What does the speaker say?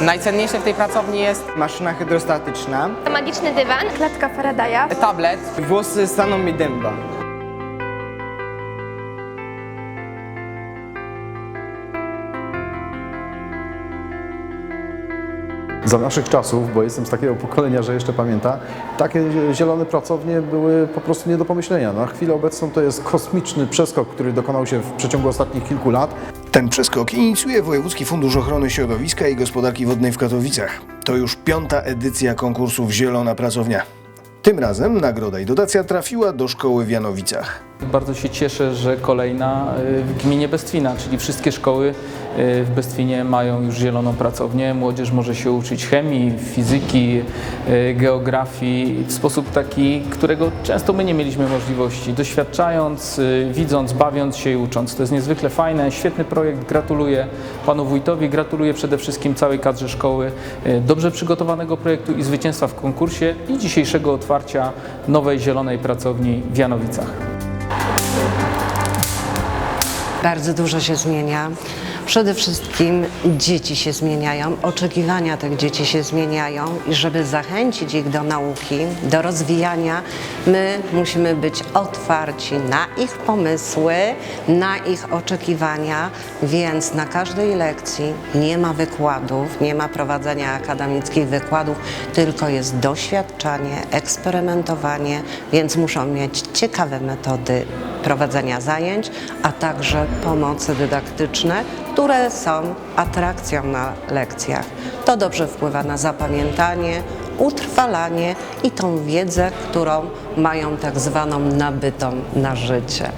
Najcenniejsze w tej pracowni jest Maszyna hydrostatyczna. To magiczny dywan. Klatka Faradaya. tablet. Włosy staną mi dęba. Za naszych czasów, bo jestem z takiego pokolenia, że jeszcze pamięta, takie zielone pracownie były po prostu nie do pomyślenia. Na chwilę obecną to jest kosmiczny przeskok, który dokonał się w przeciągu ostatnich kilku lat. Ten przeskok inicjuje Wojewódzki Fundusz Ochrony Środowiska i Gospodarki Wodnej w Katowicach. To już piąta edycja konkursów Zielona Pracownia. Tym razem nagroda i dotacja trafiła do szkoły w Janowicach. Bardzo się cieszę, że kolejna y, w gminie Bestwina, czyli wszystkie szkoły y, w Bestwinie mają już zieloną pracownię. Młodzież może się uczyć chemii, fizyki, y, geografii w sposób taki, którego często my nie mieliśmy możliwości. Doświadczając, widząc, bawiąc się i ucząc. To jest niezwykle fajne, świetny projekt. Gratuluję panu wójtowi, gratuluję przede wszystkim całej kadrze szkoły dobrze przygotowanego projektu i zwycięstwa w konkursie i dzisiejszego otwarcia nowej zielonej pracowni w Janowicach. Bardzo dużo się zmienia. Przede wszystkim dzieci się zmieniają, oczekiwania tych dzieci się zmieniają. I żeby zachęcić ich do nauki, do rozwijania, my musimy być otwarci na ich pomysły, na ich oczekiwania, więc na każdej lekcji nie ma wykładów, nie ma prowadzenia akademickich wykładów, tylko jest doświadczanie, eksperymentowanie, więc muszą mieć ciekawe metody prowadzenia zajęć, a także pomocy dydaktyczne, które są atrakcją na lekcjach. To dobrze wpływa na zapamiętanie, utrwalanie i tą wiedzę, którą mają tak zwaną nabytą na życie.